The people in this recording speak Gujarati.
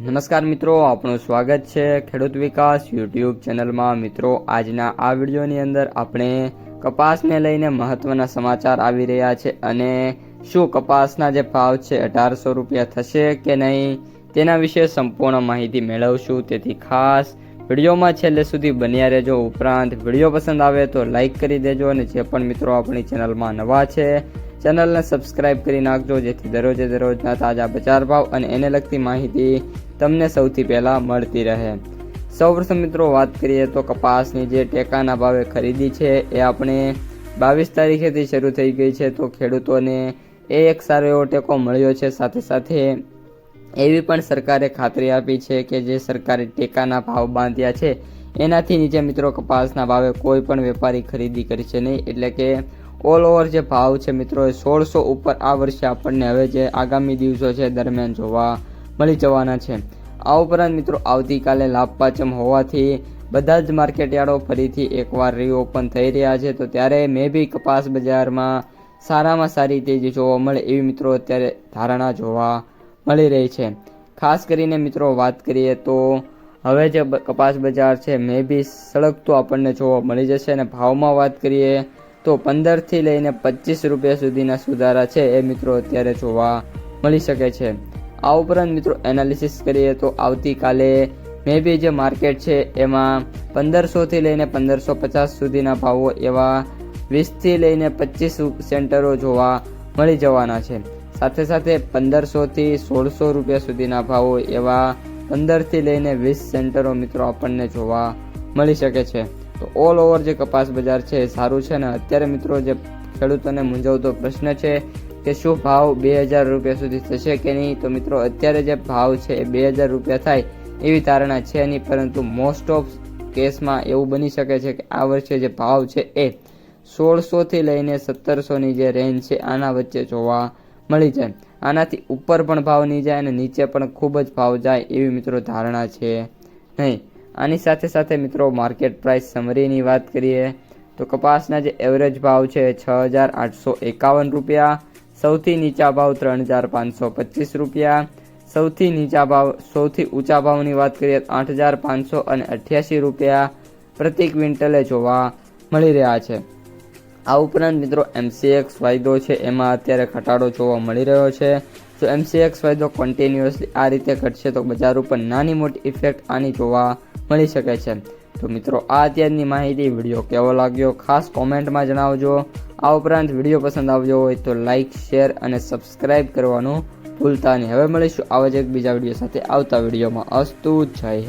નમસ્કાર મિત્રો આપણું સ્વાગત છે ખેડૂત વિકાસ યુટ્યુબ ચેનલમાં. મિત્રો, આજના આ વિડીયોની અંદર આપણે કપાસને લઈને મહત્વના સમાચાર આવી રહ્યા છે અને શું કપાસના જે ભાવ છે, અઢારસો રૂપિયા થશે કે નહીં, તેના વિશે સંપૂર્ણ માહિતી મેળવશું. તેથી ખાસ વિડીયોમાં છેલ્લે સુધી બન્યા રહેજો. ઉપરાંત વીડિયો પસંદ આવે તો લાઈક કરી દેજો અને જે પણ મિત્રો આપણી ચેનલમાં નવા છે ચેનલને સબસ્ક્રાઇબ કરી નાખજો, જેથી દરરોજે દરરોજના તાજા બજાર ભાવ અને એને લગતી માહિતી તમને સૌથી પહેલાં મળતી રહે. સૌપ્રથમ મિત્રો વાત કરીએ તો કપાસની જે ટેકાના ભાવે ખરીદી છે, એ આપણે બાવીસ તારીખેથી શરૂ થઈ ગઈ છે, તો ખેડૂતોને એ એક સારો એવો ટેકો મળ્યો છે. સાથે સાથે એવી પણ સરકારે ખાતરી આપી છે કે જે સરકારે ટેકાના ભાવ બાંધ્યા છે, એનાથી નીચે મિત્રો કપાસના ભાવે કોઈ પણ વેપારી ખરીદી કરશે નહીં. એટલે કે ઓલ ઓવર જે ભાવ છે મિત્રો એ સોળસો ઉપર આ વર્ષે આપણને હવે જે આગામી દિવસો છે દરમિયાન જોવા મળી જવાના છે. આ ઉપરાંત મિત્રો આવતીકાલે લાભપાચમ હોવાથી બધા જ માર્કેટયાર્ડો ફરીથી એકવાર રીઓપન થઈ રહ્યા છે. તો ત્યારે મે બી કપાસ બજારમાં સારામાં સારી તેજી જોવા મળે એવી મિત્રો અત્યારે ધારણા જોવા મળી રહી છે. ખાસ કરીને મિત્રો વાત કરીએ તો હવે જે કપાસ બજાર છે, મે બી સળગતું આપણને જોવા મળી જશે અને ભાવમાં વાત કરીએ તો પંદરથી લઈને પચીસ રૂપિયા સુધીના સુધારા છે. એ મિત્રો અત્યારે જોવા મળી શકે છે. આ ઉપરાંત મિત્રો એનાલિસિસ કરીએ તો આવતીકાલે મે બી જે માર્કેટ છે એમાં પંદરસોથી લઈને પંદરસો પચાસ સુધીના ભાવો એવા વીસથી લઈને પચીસ સેન્ટરો જોવા મળી જવાના છે. સાથે સાથે પંદરસોથી સોળસો રૂપિયા સુધીના ભાવો એવા પંદરથી લઈને વીસ સેન્ટરો મિત્રો આપણને જોવા મળી શકે છે. તો ઓલ ઓવર જે કપાસ બજાર છે એ સારું છે ને અત્યારે મિત્રો જે ખેડૂતોને મૂંઝવતો પ્રશ્ન છે કે શું ભાવ બે હજાર રૂપિયા સુધી થશે કે નહીં? તો મિત્રો અત્યારે જે ભાવ છે એ બે હજાર રૂપિયા થાય એવી ધારણા છે નહીં, પરંતુ મોસ્ટ ઓફ કેસમાં એવું બની શકે છે કે આ વર્ષે જે ભાવ છે એ સોળસોથી લઈને સત્તરસોની જે રેન્જ છે આના વચ્ચે જોવા મળી જાય. આનાથી ઉપર પણ ભાવ નહીં જાય અને નીચે પણ ખૂબ જ ભાવ જાય એવી મિત્રો ધારણા છે નહીં. આની સાથે સાથે મિત્રો માર્કેટ પ્રાઇસ સમરીની વાત કરીએ, તો કપાસના જે એવરેજ ભાવ છે છ હજાર આઠસો એકાવન રૂપિયા, સૌથી નીચા ભાવ ત્રણ હજાર પાંચસો પચીસ રૂપિયા, સૌથી નીચા ભાવ, સૌથી ઊંચા ભાવની વાત કરીએ તો આઠ હજાર પાંચસો અને અઠ્યાસી રૂપિયા પ્રતિ ક્વિન્ટલે જોવા મળી રહ્યા છે. આ ઉપરાંત મિત્રો એમસીએક્સ વાયદો છે, એમાં અત્યારે ઘટાડો જોવા મળી રહ્યો છે. જો એમસીએક્સ વાયદો કન્ટિન્યુઅસલી આ રીતે ઘટશે તો બજાર ઉપર નાની મોટી ઇફેક્ટ આની જોવા મળી શકે છે. તો મિત્રો, આ અત્યારની માહિતી વીડિયો કેવો લાગ્યો ખાસ કોમેન્ટમાં જણાવજો. આ ઉપરાંત વીડિયો પસંદ આવ્યો હોય તો લાઇક શેર અને સબસ્ક્રાઇબ કરવાનું ભૂલતા નહીં. હવે મળીશું આવા જ એક બીજા વીડિયો સાથે આવતા વિડીયોમાં. અસ્તુ, જય હિન્દ.